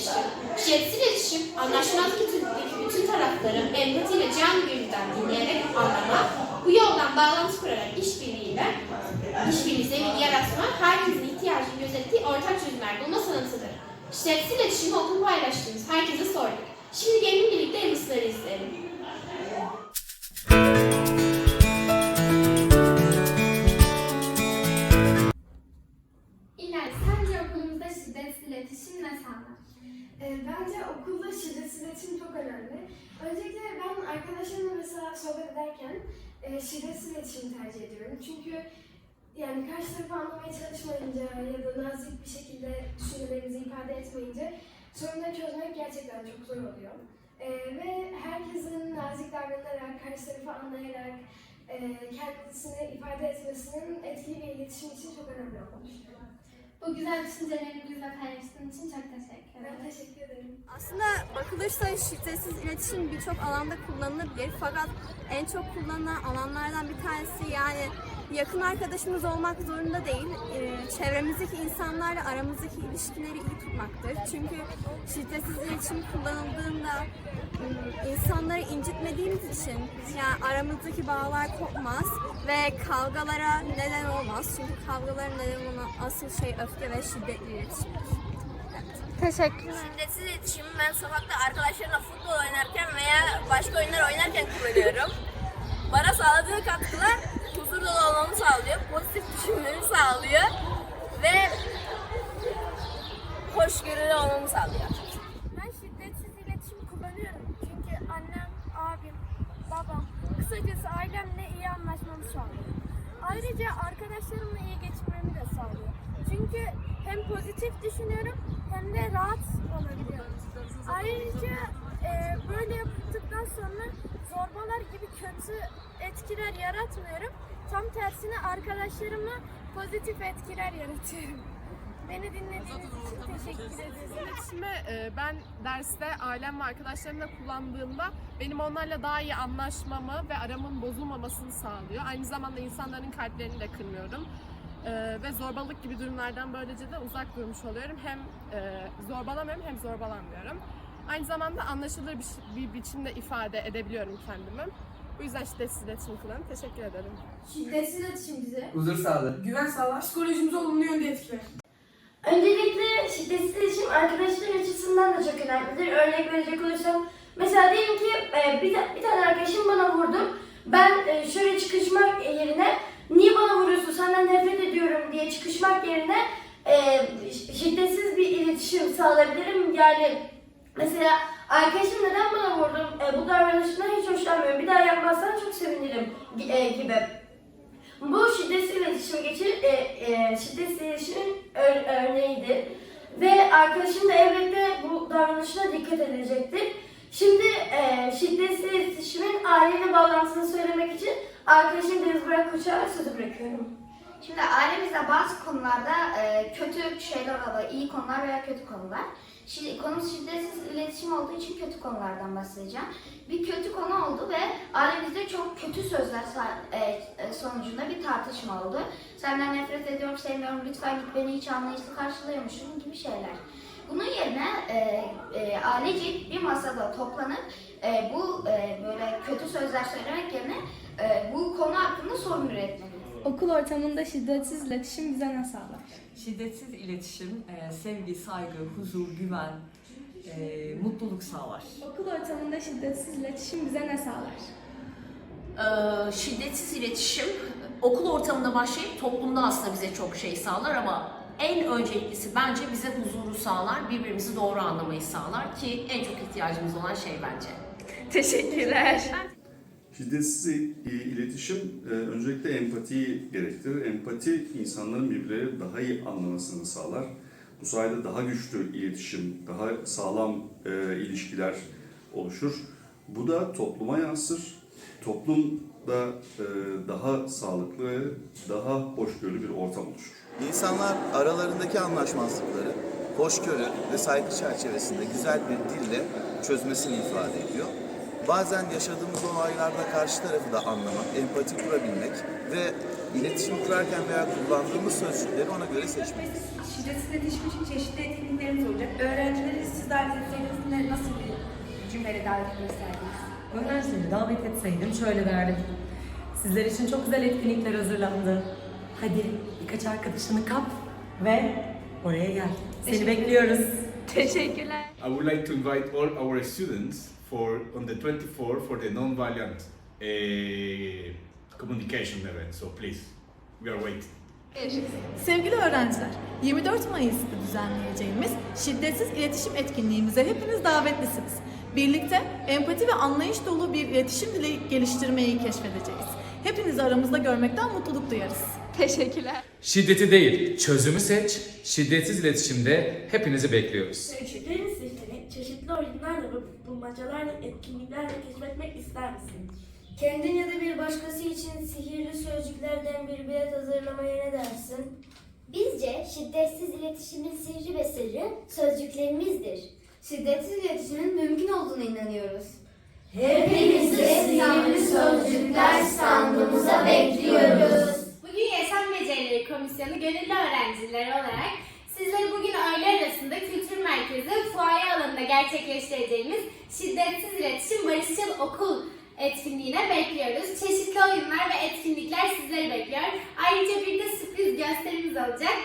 etmiştir. Şiddetsiz iletişim, anlaşmazlık içindeki bütün tarafları empatiyle canlı gönülden dinleyerek anlama, bu yoldan bağlantı kurarak işbirliğiyle, işbirliği zemini yaratma, herkesin ihtiyacını gözettiği ortak çözümler bulma sanatıdır. Şiddetsiz iletişimi okul paylaştığımız herkese sorduk. Şimdi gelin birlikte Yıldızları izleyelim. Öncelikle ben arkadaşlarımla mesela sohbet ederken e, şiddetsiz iletişimi tercih ediyorum. Çünkü yani karşı tarafı anlamaya çalışmayınca ya da nazik bir şekilde düşüncelerimizi ifade etmeyince sorunları çözmek gerçekten çok zor oluyor. Ee, ve herkesin nazik davranarak, karşı tarafı anlayarak e, kendisini ifade etmesinin etkili bir iletişim için çok önemli olduğunu düşünüyorum. Bu güzel düşüncelerini bizle paylaştığın için çok teşekkür ederim. Ben teşekkür ederim. Aslında bakılırsa şiddetsiz iletişim birçok alanda kullanılabilir fakat en çok kullanılan alanlardan bir tanesi yani yakın arkadaşımız olmak zorunda değil, e, çevremizdeki insanlarla aramızdaki ilişkileri iyi tutmaktır. Çünkü şiddetsiz iletişim kullanıldığında e, insanları incitmediğimiz için yani aramızdaki bağlar kopmaz ve kavgalara neden olmaz. Çünkü kavgaların neden olan asıl şey öfke ve şiddetli iletişimdir. Teşekkürler. Şiddetsiz iletişimi ben sokakta arkadaşlarımla futbol oynarken veya başka oyunlar oynarken kullanıyorum. Bana sağladığı katkılar huzur dolu olmamı sağlıyor, pozitif düşünmemi sağlıyor ve hoşgörülü olmamı sağlıyor. Arkadaşlarımla iyi geçinmemi de sağlıyor. Çünkü hem pozitif düşünüyorum hem de rahat olabiliyorum. Ayrıca e, böyle yaptıktan sonra zorbalar gibi kötü etkiler yaratmıyorum. Tam tersine arkadaşlarıma pozitif etkiler yaratıyorum. Beni dinlediğiniz için teşekkür ederim. İletişimi e, ben derste ailem ve arkadaşlarımla kullandığımda benim onlarla daha iyi anlaşmamı ve aramın bozulmamasını sağlıyor. Aynı zamanda insanların kalplerini de kırmıyorum. E, ve zorbalık gibi durumlardan böylece de uzak durmuş oluyorum. Hem e, zorbalamıyorum hem zorbalanmıyorum. Aynı zamanda anlaşılır bir, bir biçimde ifade edebiliyorum kendimi. Bu yüzden şiddetsiz iletişim kullanıyorum. Teşekkür ederim. Şiddetsiz iletişim bize Huzur sağlar. güven sağlar, psikolojimizi olumlu yönde etkiler. Öncelikle şiddetsiz iletişim arkadaşlar açısından da çok önemlidir. Örnek verecek olursam mesela diyelim ki e, bir, bir tane arkadaşım bana vurdu. Ben e, şöyle çıkışmak yerine niye bana vuruyorsun senden nefret ediyorum diye çıkışmak yerine e, şiddetsiz bir iletişim sağlayabilirim. Yani mesela arkadaşım neden bana vurdun bu davranışından hiç hoşlanmıyorum bir daha yapmazsan çok sevinirim gi- gibi. Bu şiddetsiz iletişim geçir, şiddetsiz iletişimin örneğidir. Ve arkadaşım da elbette bu davranışına dikkat edecektir. Şimdi e, şiddetsiz iletişimin aileyle bağlantısını söylemek için arkadaşım Deniz Burak Koç'a sözü bırakıyorum. Şimdi ailemizde bazı konularda e, kötü şeyler oluyor, iyi konular veya kötü konular. Şimdi konumuz şiddetsiz iletişim olduğu için kötü konulardan bahsedeceğim. Bir kötü konu oldu ve ailemizde çok kötü sözler e, sonucunda bir tartışma oldu. Senden nefret ediyorum, sevmiyorum, lütfen git beni hiç anlayışlı karşılıyormuşsun gibi şeyler. Bunun yerine e, e, ailecek bir masada toplanıp e, bu e, böyle kötü sözler söylemek yerine e, bu konu hakkında sorun üretmeliyiz. Okul ortamında şiddetsiz iletişim bize ne sağlar? Şiddetsiz iletişim, e, sevgi, saygı, huzur, güven, e, mutluluk sağlar. Okul ortamında şiddetsiz iletişim bize ne sağlar? Ee, şiddetsiz iletişim okul ortamında başlayıp toplumda aslında bize çok şey sağlar ama en önceliklisi bence bize huzuru sağlar, birbirimizi doğru anlamayı sağlar ki en çok ihtiyacımız olan şey bence. Teşekkürler. Şiddetsiz iletişim e, öncelikle empatiyi gerektirir. Empati insanların birbirleri daha iyi anlamasını sağlar. Bu sayede daha güçlü iletişim, daha sağlam e, ilişkiler oluşur. Bu da topluma yansır. Toplumda e, daha sağlıklı ve daha hoşgörülü bir ortam oluşur. İnsanlar aralarındaki anlaşmazlıkları hoşgörü ve saygı çerçevesinde güzel bir dille çözmesini ifade ediyor. Bazen yaşadığımız olaylarda karşı tarafı da anlamak, empati kurabilmek ve iletişim kurarken veya kullandığımız sözcükleri ona göre seçmek. Şiddetsiz iletişim için çeşitli etkinliklerimiz olacak. Öğrencileri sizler öğrencileri davet etmek isterdiniz? Öğrencileri davet etseydim şöyle derdim. Sizler için çok güzel etkinlikler hazırlandı. Hadi birkaç arkadaşını kap ve oraya gel. Seni bekliyoruz. Teşekkürler. I would like to invite all our students for on the 24 for the non-violent uh, communication event. So please, we are waiting. Sevgili öğrenciler, 24 Mayıs'ta düzenleyeceğimiz şiddetsiz iletişim etkinliğimize hepiniz davetlisiniz. Birlikte empati ve anlayış dolu bir iletişim dili geliştirmeyi keşfedeceğiz. Hepinizi aramızda görmekten mutluluk duyarız. Teşekkürler. Şiddeti değil, çözümü seç. Şiddetsiz iletişimde hepinizi bekliyoruz. Şehrin sihrini çeşitli oyunlarla ve bulmacalarla, etkinliklerle keşfetmek ister misin? Kendin ya da bir başkası için sihirli sözcüklerden bir bilet hazırlamaya ne dersin? Bizce şiddetsiz iletişimin sirri ve sırrı sözcüklerimizdir. Şiddetsiz iletişimin mümkün olduğunu inanıyoruz. Hepinizi sihirli sözcükler standımıza bekliyoruz. Bugün Yaşam Becerileri Komisyonu gönüllü öğrencileri olarak sizleri bugün öğle arasında Kültür Merkezi fuaye alanında gerçekleştireceğimiz Şiddetsiz İletişim Barışçıl Okul etkinliğine bekliyoruz. Çeşitli oyunlar ve etkinlikler sizleri bekliyor. Ayrıca bir de sürpriz gösterimiz olacak.